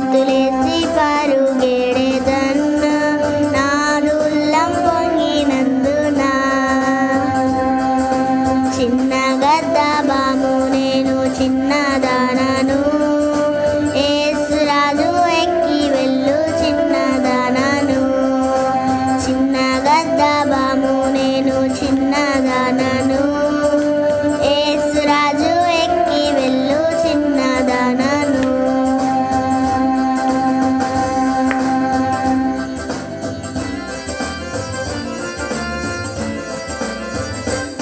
ముద్దులేసి పరుగేడేదన్న నాదుల్లం పొంగినందున. చిన్న గద్ద బాము నేను చిన్న చిన్నదానను